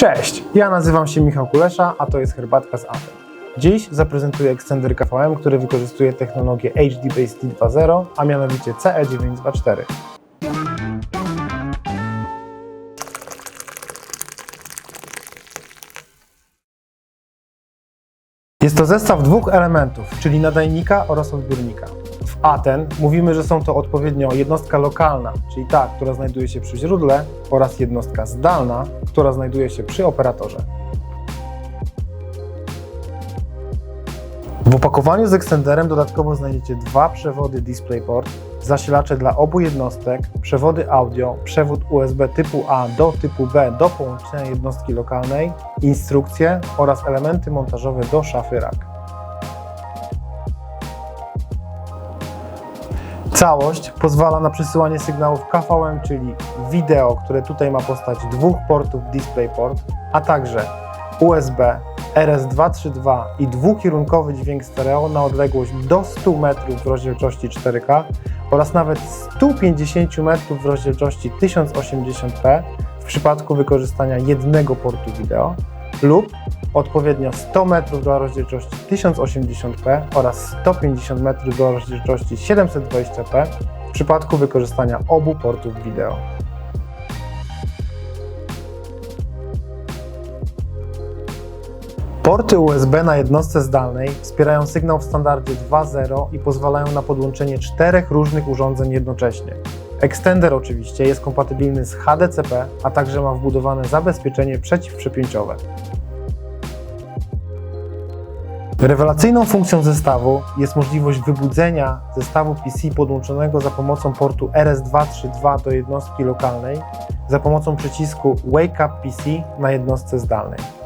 Cześć, ja nazywam się Michał Kulesza, a to jest Herbatka z Atem. Dziś zaprezentuję ekstender KVM, który wykorzystuje technologię HDBaseD 2.0, a mianowicie E CE924. Jest to zestaw dwóch elementów, czyli nadajnika oraz odbiornika. Aten mówimy, że są to odpowiednio jednostka lokalna, czyli ta, która znajduje się przy źródle, oraz jednostka zdalna, która znajduje się przy operatorze. W opakowaniu z ekstenderem dodatkowo znajdziecie dwa przewody DisplayPort, zasilacze dla obu jednostek, przewody audio, przewód USB typu A do typu B do połączenia jednostki lokalnej, instrukcje oraz elementy montażowe do szafy rack. Całość pozwala na przesyłanie sygnałów KVM, czyli wideo, które tutaj ma postać dwóch portów DisplayPort, a także USB, RS232 i dwukierunkowy dźwięk stereo na odległość do 100 metrów w rozdzielczości 4K oraz nawet 150 metrów w rozdzielczości 1080p w przypadku wykorzystania jednego portu wideo lub odpowiednio 100 metrów dla rozdzielczości 1080p oraz 150 metrów dla rozdzielczości 720p w przypadku wykorzystania obu portów wideo. Porty USB na jednostce zdalnej wspierają sygnał w standardzie 2.0 i pozwalają na podłączenie czterech różnych urządzeń jednocześnie. Extender oczywiście jest kompatybilny z HDCP, a także ma wbudowane zabezpieczenie przeciwprzepięciowe. Rewelacyjną funkcją zestawu jest możliwość wybudzenia zestawu PC podłączonego za pomocą portu RS232 do jednostki lokalnej za pomocą przycisku Wake Up PC na jednostce zdalnej.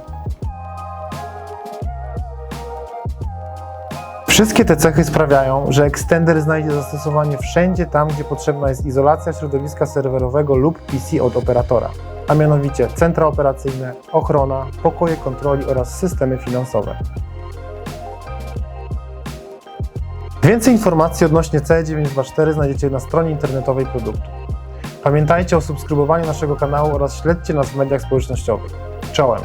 Wszystkie te cechy sprawiają, że Extender znajdzie zastosowanie wszędzie tam, gdzie potrzebna jest izolacja środowiska serwerowego lub PC od operatora, a mianowicie centra operacyjne, ochrona, pokoje kontroli oraz systemy finansowe. Więcej informacji odnośnie CE924 znajdziecie na stronie internetowej produktu. Pamiętajcie o subskrybowaniu naszego kanału oraz śledźcie nas w mediach społecznościowych. Czołem!